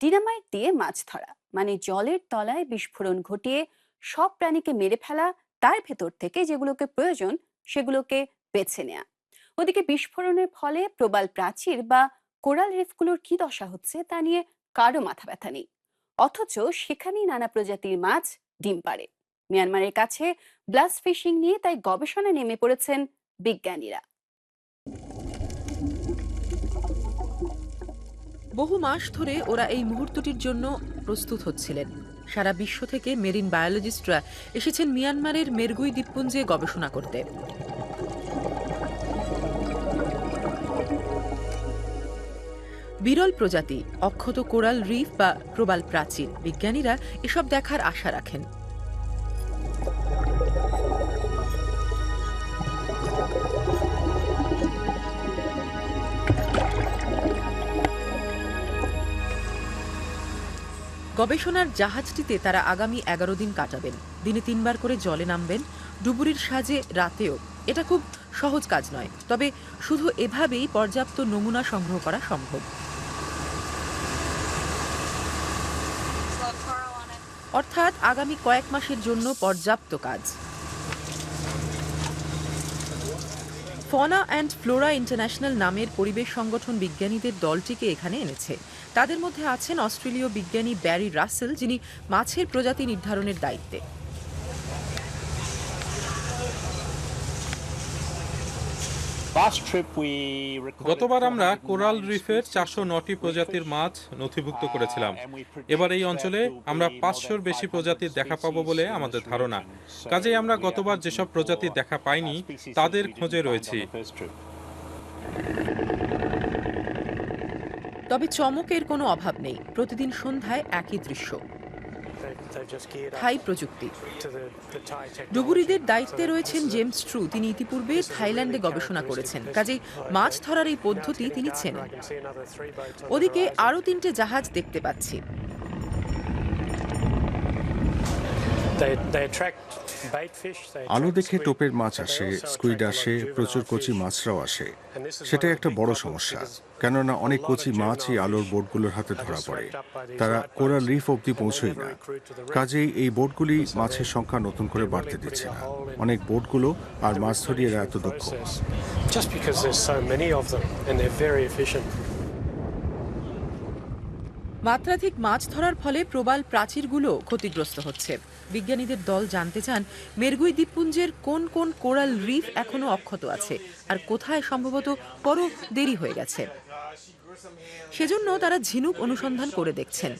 Dynamite দিয়ে মাছ ধরা। মানে জলের তলায় বিস্ফোরণ ঘটিয়ে সব প্রাণীকে মেরে ফেলা, তার ভেতর থেকে যেগুলোকে প্রয়োজন সেগুলোকে বেছে নেয়া। ওদিকে বিস্ফোরণের ফলে প্রবাল প্রাচীর বা কোরাল রিফগুলোর কি দশা হচ্ছে তা নিয়ে কারও মাথা ব্যথা নেই। অথচ সেখানেই নানা প্রজাতির মাছ ডিম পাড়ে। মিয়ানমারের কাছে ব্লাস ফিশিং নিয়ে তাই গবেষণা নেমে পড়েছেন বিজ্ঞানীরা। বহু মাস ধরে ওরা এই মুহূর্তটির জন্য প্রস্তুত হচ্ছিলেন। সারা বিশ্ব থেকে মেরিন বায়োলজিস্টরা এসেছেন মিয়ানমারের মেরগুই দ্বীপপুঞ্জে গবেষণা করতে। বিরল প্রজাতি, অক্ষত কোরাল রিফ বা প্রবাল প্রাচীর। বিজ্ঞানীরা এসব দেখার আশা রাখেন। গবেষণার জাহাজটিতে তারা আগামী এগারো দিন কাটাবেন। দিনে তিনবার করে জলে নামবেন। ডুবুরির সাজে রাতেও। এটা খুব সহজ কাজ নয়। তবে শুধু এভাবেই পর্যাপ্ত নমুনা সংগ্রহ করা সম্ভব। অর্থাৎ আগামী কয়েক মাসের জন্য পর্যাপ্ত কাজ। ফনা অ্যান্ড ফ্লোরা ইন্টারন্যাশনাল নামের পরিবেশ সংগঠন বিজ্ঞানীদের দলটিকে এখানে এনেছে। তাদের মধ্যে আছেন অস্ট্রেলীয় বিজ্ঞানী ব্যারি রাসেল যিনি মাছের প্রজাতি নির্ধারণের দায়িত্বে। গতবার আমরা কোরাল রিফের চারশো নটি প্রজাতির মাছ নথিভুক্ত করেছিলাম। এবার এই অঞ্চলে আমরা পাঁচশোর বেশি প্রজাতির দেখা পাবো বলে আমাদের ধারণা। কাজেই আমরা গতবার যেসব প্রজাতির দেখা পাইনি তাদের খোঁজে রয়েছি। তবে চমকের কোনো অভাব নেই। প্রতিদিন সন্ধ্যায় একই দৃশ্য। থাই প্রযুক্তি। ডুবুরিদের দায়িত্বে রয়েছেন জেমস ট্রু। তিনি ইতিপূর্বে থাইল্যান্ডে গবেষণা করেছেন। কাজেই মাছ ধরার এই পদ্ধতি তিনি চেনেন। ওদিকে আরও তিনটে জাহাজ দেখতে পাচ্ছি। আলো দেখে টোপের মাছ আসে স্কুইড আসে প্রচুর কচি মাছরাও আসে। সেটাই একটা বড় সমস্যা কেননা অনেক কচি মাছ এই আলোর বোটগুলোর হাতে ধরা পড়ে। তারা কোরাল রিফ অবধি পৌঁছই না। কাজেই এই বোটগুলি মাছের সংখ্যা নতুন করে বাড়তে দিচ্ছে না। অনেক বোটগুলো আর মাছ ধরিয়েরা এত দক্ষ। মাত্রাধিক মাছ ধরার ফলে প্রবাল প্রাচীরগুলো ক্ষতিগ্রস্ত হচ্ছে। বিজ্ঞানীদের দল জানতে চান, মেরগুই দ্বীপপুঞ্জের কোন কোন কোরাল রিফ এখনও অক্ষত আছে আর কোথায় সম্ভবত বড় দেরি হয়ে গেছে। সেজন্য তারা ঝিনুক অনুসন্ধান করে দেখছেন।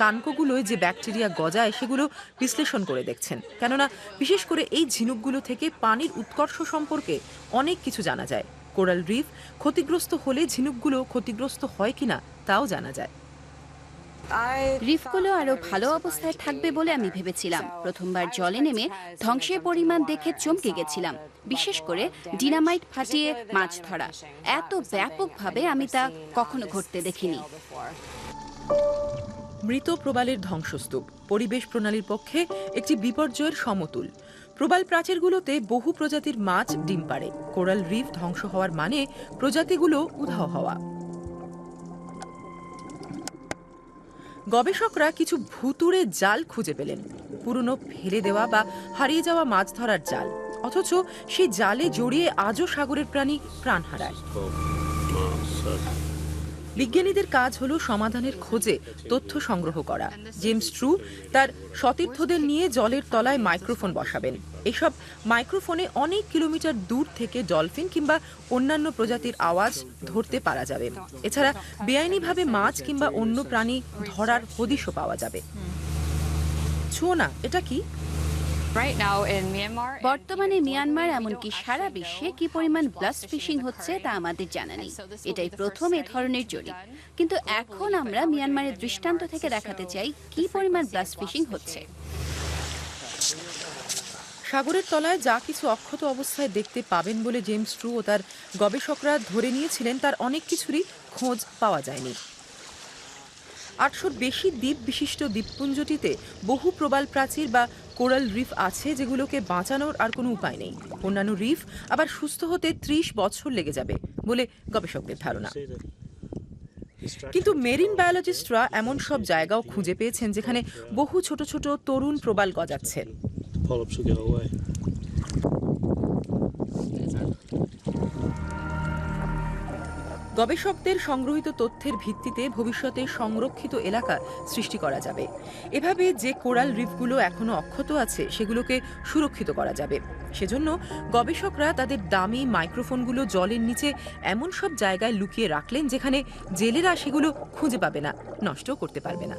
কানকোগুলোয় যে ব্যাকটেরিয়া গজায় সেগুলো বিশ্লেষণ করে দেখছেন। কেননা, বিশেষ করে এই ঝিনুকগুলো থেকে পানির উৎকর্ষ সম্পর্কে অনেক কিছু জানা যায়। কোরাল রিফ ক্ষতিগ্রস্ত হলে ঝিনুকগুলো ক্ষতিগ্রস্ত হয় কিনা তাও জানা যায়। রিফগুলো আরও ভালো অবস্থায় থাকবে বলে আমি ভেবেছিলাম। প্রথমবার জলে নেমে ধ্বংসের পরিমাণ দেখে চমকে গেছিলাম বিশেষ করে ডিনামাইট ফাটিয়ে মাছ ধরা। এত ব্যাপকভাবে আমি তা কখনো ঘটতে দেখিনি। মৃত প্রবালের ধ্বংসস্তূপ পরিবেশ প্রণালীর পক্ষে একটি বিপর্যয়ের সমতুল। প্রবাল প্রাচীরগুলোতে বহু প্রজাতির মাছ ডিম পাড়ে। কোরাল রিফ ধ্বংস হওয়ার মানে প্রজাতিগুলো উধাও হওয়া। গবেষকরা কিছু ভুতুড়ে জাল খুঁজে পেলেন। পুরনো ফেলে দেওয়া বা হারিয়ে যাওয়া মাছ ধরার জাল। অথচ সেই জালে জড়িয়ে আজও সাগরের প্রাণী প্রাণ হারায়। বিজ্ঞানীদের কাজ হলো সমাধানের খোঁজে তথ্য সংগ্রহ করা। জেমস ট্রু তার সতীর্থদের নিয়ে জলের তলায় মাইক্রোফোন বসাবেন। এসব মাইক্রোফোনে অনেক কিলোমিটার দূর থেকে ডলফিন কিংবা অন্যান্য প্রজাতির আওয়াজ ধরতে পারা যাবে। এছাড়া বেআইনিভাবে মাছ কিংবা অন্য প্রাণী ধরার হদিশও পাওয়া যাবে। ছুঁয়ো না এটা কি? বর্তমানে মিয়ানমার এমনকি সারা বিশ্বে কি পরিমাণ ব্লাস্ট ফিশিং হচ্ছে তা আমাদের জানা নেই। এটাই প্রথম এ ধরনের জরিপ। কিন্তু এখন আমরা মিয়ানমারের দৃষ্টান্ত থেকে দেখাতে চাই কি পরিমাণ ব্লাস্ট ফিশিং হচ্ছে। সাগরের তলায় যা কিছু অক্ষত অবস্থায় দেখতে পাবেন বলে জেমস ট্রু ও তার গবেষকরা ধরে নিয়েছিলেন, তার অনেক কিছুরই খোঁজ পাওয়া যায়নি। আটশোর বেশি দ্বীপ বিশিষ্ট দ্বীপপুঞ্জটিতে বহু প্রবাল প্রাচীর বা কোরাল রিফ আছে যেগুলোকে বাঁচানোর আর কোনো উপায় নেই। অন্যান্য রিফ আবার সুস্থ হতে ত্রিশ বছর লেগে যাবে বলে গবেষকদের ধারণা। কিন্তু মেরিন বায়োলজিস্টরা এমন সব জায়গাও খুঁজে পেয়েছেন যেখানে বহু ছোট ছোট তরুণ প্রবাল গজাচ্ছে। Polyps will go away. গবেষকদের সংগ্রহিত তথ্যের ভিত্তিতে ভবিষ্যতে সংরক্ষিত এলাকা সৃষ্টি করা যাবে। এভাবে যে কোরাল রিফগুলো এখনও অক্ষত আছে, সেগুলোকে সুরক্ষিত করা যাবে। সেজন্য গবেষকরা তাদের দামি মাইক্রোফোনগুলো জলের নিচে এমন সব জায়গায় লুকিয়ে রাখলেন যেখানে জেলেরা সেগুলো খুঁজে পাবে না, নষ্টও করতে পারবে না।